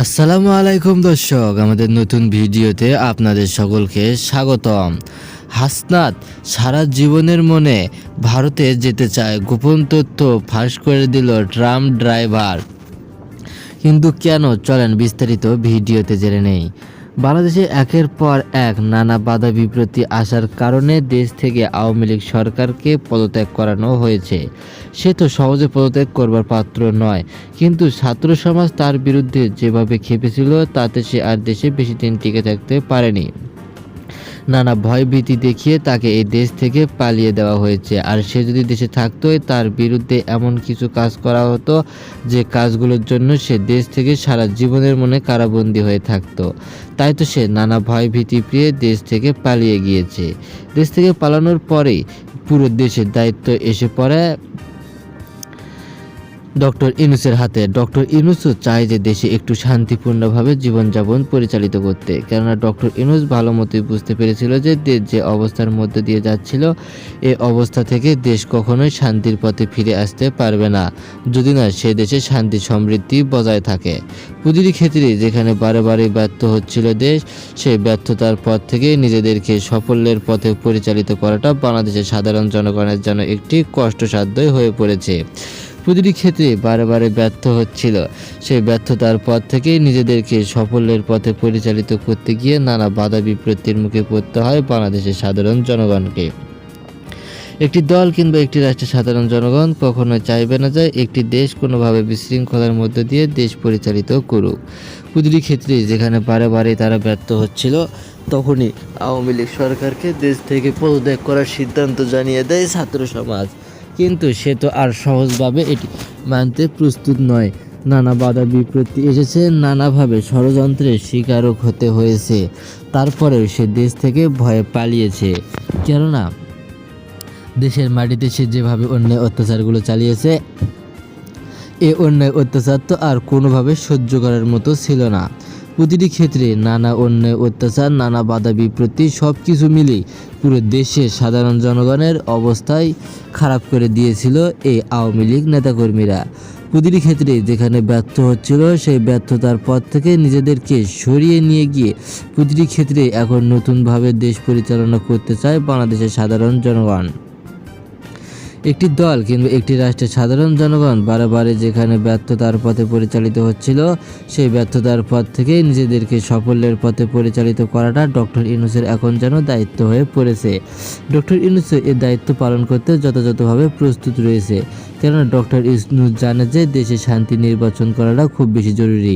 আসসালামু আলাইকুম দর্শক, আমাদের নতুন ভিডিওতে আপনাদের সকলকে স্বাগতম। হাসনাত, সারা জীবনের মনে ভারতে যেতে চায় গোপন তথ্য ফাঁস করে দিল ট্রাম ড্রাইভার। কিন্তু কেন? চলেন বিস্তারিত ভিডিওতে জেনে নেই। বাংলাদেশে একের পর এক নানা বাধা বিপত্তি আসার কারণে দেশ থেকে আওয়ামী লীগ সরকারকে পদত্যাগ করানো হয়েছে। সে তো সহজে পদত্যাগ করবার পাত্র নয়, কিন্তু ছাত্র সমাজ তার বিরুদ্ধে যেভাবে খেপেছিল তাতে সে আর দেশে বেশি দিন টিকে থাকতে পারেনি। নানা ভয়ভীতি দেখিয়ে তাকে এই দেশ থেকে পালিয়ে দেওয়া হয়েছে। আর সে যদি দেশে থাকতোই তার বিরুদ্ধে এমন কিছু কাজ করা হতো যে কাজগুলোর জন্য সে দেশ থেকে সারা জীবনের মনে কারাবন্দী হয়ে থাকতো। তাই তো সে নানা ভয়ভীতি পেয়ে দেশ থেকে পালিয়ে গিয়েছে। দেশ থেকে পালানোর পরেই পুরো দেশের দায়িত্ব এসে পড়ে ডক্টর ইনুসের হাতে। ডক্টর ইনুসও চায় যে দেশে একটু শান্তিপূর্ণভাবে জীবনযাপন পরিচালিত করতে। কেননা ডক্টর ইনুস ভালো মতোই বুঝতে পেরেছিল যে দেশ যে অবস্থার মধ্যে দিয়ে যাচ্ছিল, এ অবস্থা থেকে দেশ কখনোই শান্তির পথে ফিরে আসতে পারবে না, যদি না সে দেশে শান্তি সমৃদ্ধি বজায় থাকে। প্রতিটি ক্ষেত্রে যেখানে বারে ব্যর্থ হচ্ছিল দেশ, সেই ব্যর্থতার পথ থেকে নিজেদেরকে সাফল্যের পথে পরিচালিত করাটা বাংলাদেশের সাধারণ জনগণের জন্য একটি কষ্টসাধ্যই হয়ে পড়েছে। প্রতিটি ক্ষেত্রে বারে ব্যর্থ হচ্ছিল। সেই ব্যর্থতার পথ থেকেই নিজেদেরকে সাফল্যের পথে পরিচালিত করতে গিয়ে নানা বাধা বিপত্তির মুখে পড়তে হয় বাংলাদেশের সাধারণ জনগণকে। একটি দল কিংবা একটি রাষ্ট্রের সাধারণ জনগণ কখনো চাইবে না যে একটি দেশ কোনোভাবে বিশৃঙ্খলার মধ্য দিয়ে দেশ পরিচালিত করুক। প্রতিটি ক্ষেত্রে যেখানে বারে বারে তারা ব্যর্থ হচ্ছিল, তখনই আওয়ামী লীগ সরকারকে দেশ থেকে পদত্যাগ করার সিদ্ধান্ত জানিয়ে দেয় ছাত্র সমাজ। কিন্তু সে তো আর সহজভাবে এটি মানতে প্রস্তুত নয়। নানা বাধা বিপত্তি এসেছে, নানাভাবে ষড়যন্ত্রের শিকারক হতে হয়েছে। তারপরেও সে দেশ থেকে ভয়ে পালিয়েছে। কেননা, দেশের মাটিতে সে যেভাবে অন্যায় অত্যাচারগুলো চালিয়েছে, এ অন্যায় অত্যাচার তো আর কোনোভাবে সহ্য করার মতো ছিল না। প্রতিটি ক্ষেত্রে নানা অন্যায়, অত্যাচার, নানা বাধা বিপত্তি সব কিছু মিলেই পুরো দেশের সাধারণ জনগণের অবস্থায় খারাপ করে দিয়েছিল এই আওয়ামী লীগ নেতাকর্মীরা। প্রতিটি ক্ষেত্রে যেখানে ব্যর্থ হচ্ছিল, সেই ব্যর্থতার পথ থেকে নিজেদেরকে সরিয়ে নিয়ে গিয়ে প্রতিটি ক্ষেত্রে এখন নতুনভাবে দেশ পরিচালনা করতে চায় বাংলাদেশের সাধারণ জনগণ। একটি দল কিংবা একটি রাষ্ট্রের সাধারণ জনগণ বারে যেখানে ব্যর্থতার পথে পরিচালিত হচ্ছিল, সেই ব্যর্থতার পথ থেকে নিজেদেরকে সাফল্যের পথে পরিচালিত করাটা ডক্টর ইনুসের এখন যেন দায়িত্ব হয়ে পড়েছে। ডক্টর ইনুস এর দায়িত্ব পালন করতে যথাযথভাবে প্রস্তুত রয়েছে। কেননা ডক্টর ইউনুস জানে যে দেশে শান্তি নির্বাচন করাটা খুব বেশি জরুরি।